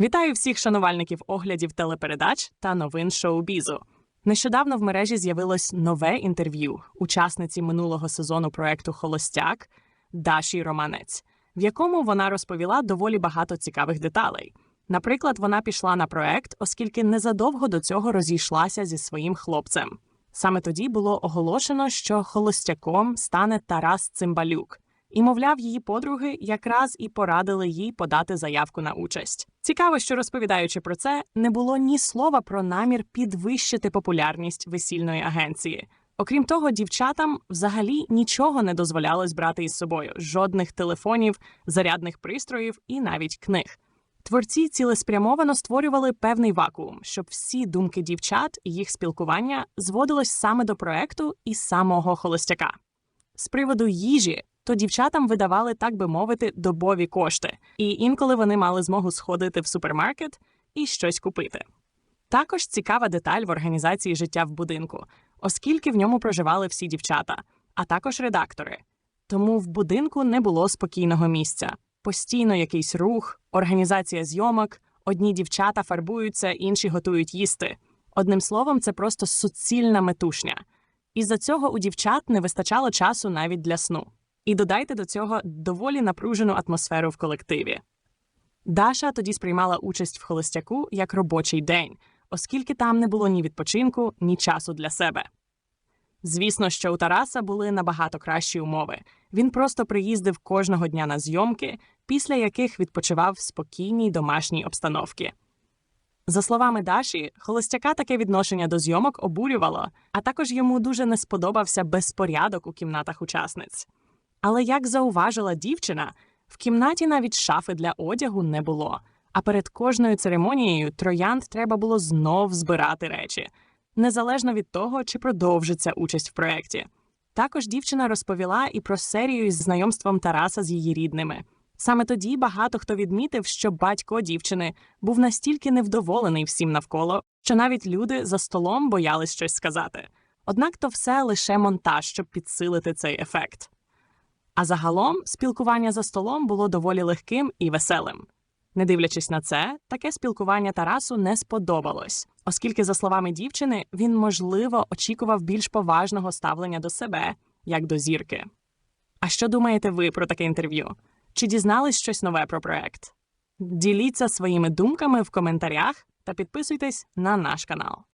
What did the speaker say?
Вітаю всіх шанувальників оглядів телепередач та новин шоу-бізу. Нещодавно в мережі з'явилось нове інтерв'ю учасниці минулого сезону проекту Холостяк Даші Романець, в якому вона розповіла доволі багато цікавих деталей. Наприклад, вона пішла на проект, оскільки незадовго до цього розійшлася зі своїм хлопцем. Саме тоді було оголошено, що холостяком стане Тарас Цимбалюк. І, мовляв, її подруги якраз і порадили їй подати заявку на участь. Цікаво, що розповідаючи про це, не було ні слова про намір підвищити популярність весільної агенції. Окрім того, дівчатам взагалі нічого не дозволялось брати із собою: жодних телефонів, зарядних пристроїв і навіть книг. Творці цілеспрямовано створювали певний вакуум, щоб всі думки дівчат і їх спілкування зводилось саме до проекту і самого холостяка. З приводу їжі, то дівчатам видавали, так би мовити, добові кошти, і інколи вони мали змогу сходити в супермаркет і щось купити. Також цікава деталь в організації життя в будинку, оскільки в ньому проживали всі дівчата, а також редактори. Тому в будинку не було спокійного місця. Постійно якийсь рух, організація зйомок, одні дівчата фарбуються, інші готують їсти. Одним словом, це просто суцільна метушня. Із-за цього у дівчат не вистачало часу навіть для сну. І додайте до цього доволі напружену атмосферу в колективі. Даша тоді сприймала участь в холостяку як робочий день, оскільки там не було ні відпочинку, ні часу для себе. Звісно, що у Тараса були набагато кращі умови. Він просто приїздив кожного дня на зйомки, після яких відпочивав в спокійній домашній обстановці. За словами Даші, холостяка таке відношення до зйомок обурювало, а також йому дуже не сподобався безпорядок у кімнатах учасниць. Але як зауважила дівчина, в кімнаті навіть шафи для одягу не було. А перед кожною церемонією троянд треба було знов збирати речі, незалежно від того, чи продовжиться участь в проєкті. Також дівчина розповіла і про серію із знайомством Тараса з її рідними. Саме тоді багато хто відмітив, що батько дівчини був настільки невдоволений всім навколо, що навіть люди за столом боялись щось сказати. Однак то все лише монтаж, щоб підсилити цей ефект. А загалом спілкування за столом було доволі легким і веселим. Не дивлячись на це, таке спілкування Тарасу не сподобалось, оскільки, за словами дівчини, він, можливо, очікував більш поважного ставлення до себе, як до зірки. А що думаєте ви про таке інтерв'ю? Чи дізнались щось нове про проект? Діліться своїми думками в коментарях та підписуйтесь на наш канал.